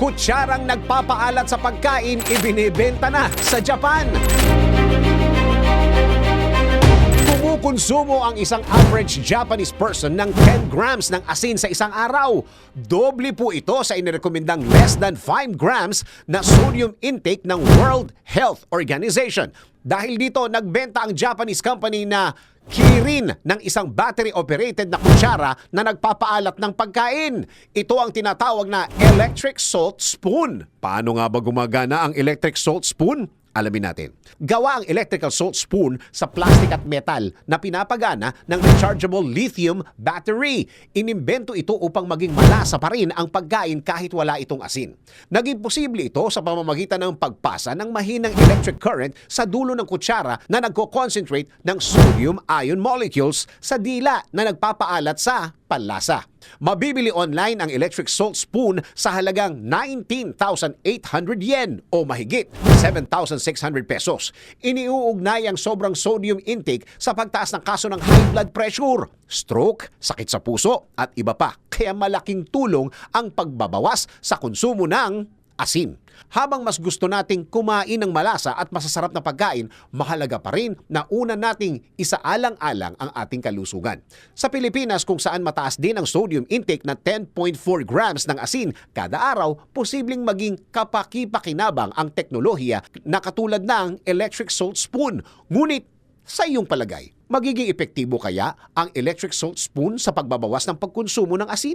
Kutsarang nagpapaalat sa pagkain, ibinibenta na sa Japan. Kumukonsumo ang isang average Japanese person ng 10 grams ng asin sa isang araw. Doble po ito sa inirekomendang less than 5 grams na sodium intake ng World Health Organization. Dahil dito, nagbenta ang Japanese company na Kirin ng isang battery-operated na kutsara na nagpapaalat ng pagkain. Ito ang tinatawag na electric salt spoon. Paano nga ba gumagana ang electric salt spoon? Alamin natin. Gawa ang electrical salt spoon sa plastic at metal na pinapagana ng rechargeable lithium battery. Inimbento ito upang maging malasa pa rin ang pagkain kahit wala itong asin. Naging posible ito sa pamamagitan ng pagpasa ng mahinang electric current sa dulo ng kutsara na nagko-concentrate ng sodium-ion molecules sa dila na nagpapaalat sa panlasa. Mabibili online ang electric salt spoon sa halagang 19,800 yen o mahigit 7,600 pesos. Iniuugnay ang sobrang sodium intake sa pagtaas ng kaso ng high blood pressure, stroke, sakit sa puso at iba pa. Kaya malaking tulong ang pagbabawas sa konsumo ng asin. Habang mas gusto nating kumain ng malasa at masasarap na pagkain, mahalaga pa rin na una nating isaalang-alang ang ating kalusugan. Sa Pilipinas kung saan mataas din ang sodium intake na 10.4 grams ng asin kada araw, posibleng maging kapaki-pakinabang ang teknolohiya na katulad ng electric salt spoon. Ngunit sa iyong palagay, magiging epektibo kaya ang electric salt spoon sa pagbabawas ng pagkonsumo ng asin?